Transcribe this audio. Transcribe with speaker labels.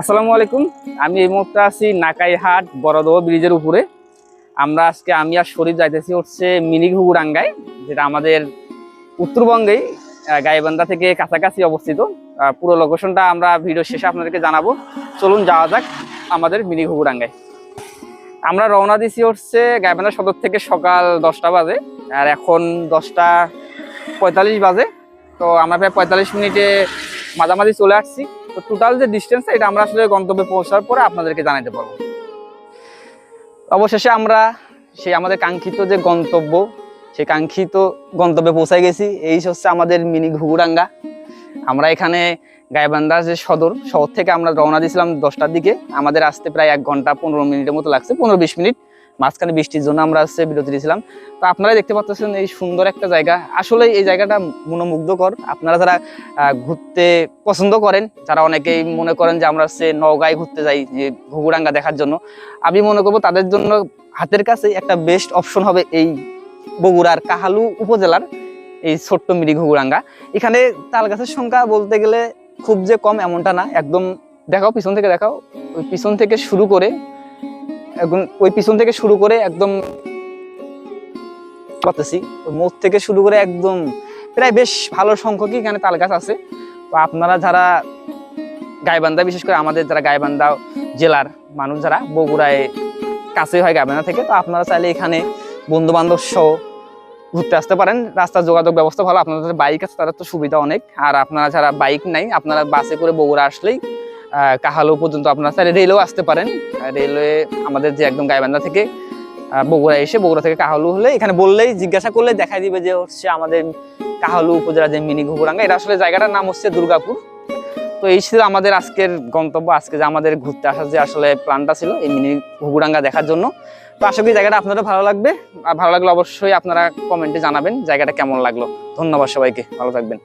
Speaker 1: আসসালামু আলাইকুম। আমি এই মুহূর্তে আছি নাকাইহাট বড়দহ ব্রিজের উপরে। আমরা আজকে আমি আর শরীর যাইতেছি হচ্ছে মিনি যেটা আমাদের উত্তরবঙ্গেই গাইবান্ধা থেকে কাছাকাছি অবস্থিত। পুরো লোকেশনটা আমরা ভিডিও শেষে আপনাদেরকে জানাব। চলুন যাওয়া যাক আমাদের মিনি ঘুগুরাঙ্গায় আমরা রওনা দিছি হচ্ছে গাইবান্ধা সদর থেকে সকাল দশটা বাজে, আর এখন দশটা পঁয়তাল্লিশ বাজে। তো আমরা প্রায় পঁয়তাল্লিশ মিনিটে মাঝামাঝি চলে আসছি। তো টোটাল যে ডিস্টেন্স এটা আমরা আসলে গন্তব্যে পৌঁছার পরে আপনাদেরকে জানাতে পারব। অবশেষে আমরা সেই আমাদের কাঙ্ক্ষিত যে গন্তব্য, সেই কাঙ্ক্ষিত গন্তব্যে পৌঁছায় গেছি। এই হচ্ছে আমাদের মিনি ঘুঘুরাঙ্গা। আমরা এখানে গাইবান্ধার যে সদর, শহর থেকে আমরা রওনা দিয়েছিলাম দশটার দিকে। আমাদের আসতে প্রায় এক ঘণ্টা পনেরো মিনিটের মতো লাগছে, পনেরো বিশ মিনিট। মাঝখানে বৃষ্টির জন্য আমরা হচ্ছে বিরতি দিয়েছিলাম। তো আপনারা দেখতে পাচ্ছেন এই সুন্দর একটা জায়গা। আসলে এই জায়গাটা মনোমুগ্ধকর। আপনারা যারা ঘুরতে পছন্দ করেন, যারা অনেকেই মনে করেন যে আমরা হচ্ছে নওগাঁয় ঘুরতে যাই, যে ঘুঘুরাঙ্গা দেখার জন্য, আমি মনে করব তাদের জন্য হাতের কাছে একটা বেস্ট অপশন হবে এই বগুড়ার কাহালু উপজেলার এই ছোট্ট মিরি ঘুঘুরাঙ্গা। এখানে তাল গাছের সংখ্যা বলতে গেলে খুব যে কম এমনটা না। একদম দেখাও, পিছন থেকে দেখাও। পিছন থেকে শুরু করে একদম ওই পিছন থেকে শুরু করে একদম করতেছি। ওই মোড় থেকে শুরু করে একদম প্রায় বেশ ভালো সংখ্যকই এখানে তাল গাছ আছে। তো আপনারা যারা গাইবান্ধা, বিশেষ করে আমাদের যারা গাইবান্ধা জেলার মানুষ যারা, বগুড়ায় কাছে হয় গাইবান্ধা থেকে, তো আপনারা চাইলে এখানে বন্ধু বান্ধব সহ ঘুরতে আসতে পারেন। রাস্তার যোগাযোগ ব্যবস্থা ভালো, আপনাদের বাইক আছে তাদের তো সুবিধা অনেক। আর আপনারা যারা বাইক নাই, আপনারা বাসে করে বগুড়া আসলেই কাহালু পর্যন্ত আপনারা চাইলে রেলেও আসতে পারেন। রেলওয়ে আমাদের যে একদম গাইবান্ধা থেকে বগুড়া এসে বগুড়া থেকে কাহালু হলে এখানে বললেই জিজ্ঞাসা করলে দেখা দিবে যে হচ্ছে আমাদের কাহালু উপজেলা যে মিনি ঘুঘুরাঙ্গা, এটা আসলে জায়গাটার নাম হচ্ছে দুর্গাপুর। তো এই ছিল আমাদের আজকের গন্তব্য, আজকে যে আমাদের ঘুরতে আসার যে আসলে প্ল্যানটা ছিল এই মিনি ঘুঘুরাঙ্গা দেখার জন্য। তো আশা করি জায়গাটা আপনাদের ভালো লাগবে। আর ভালো লাগলে অবশ্যই আপনারা কমেন্টে জানাবেন জায়গাটা কেমন লাগল। ধন্যবাদ সবাইকে, ভালো থাকবেন।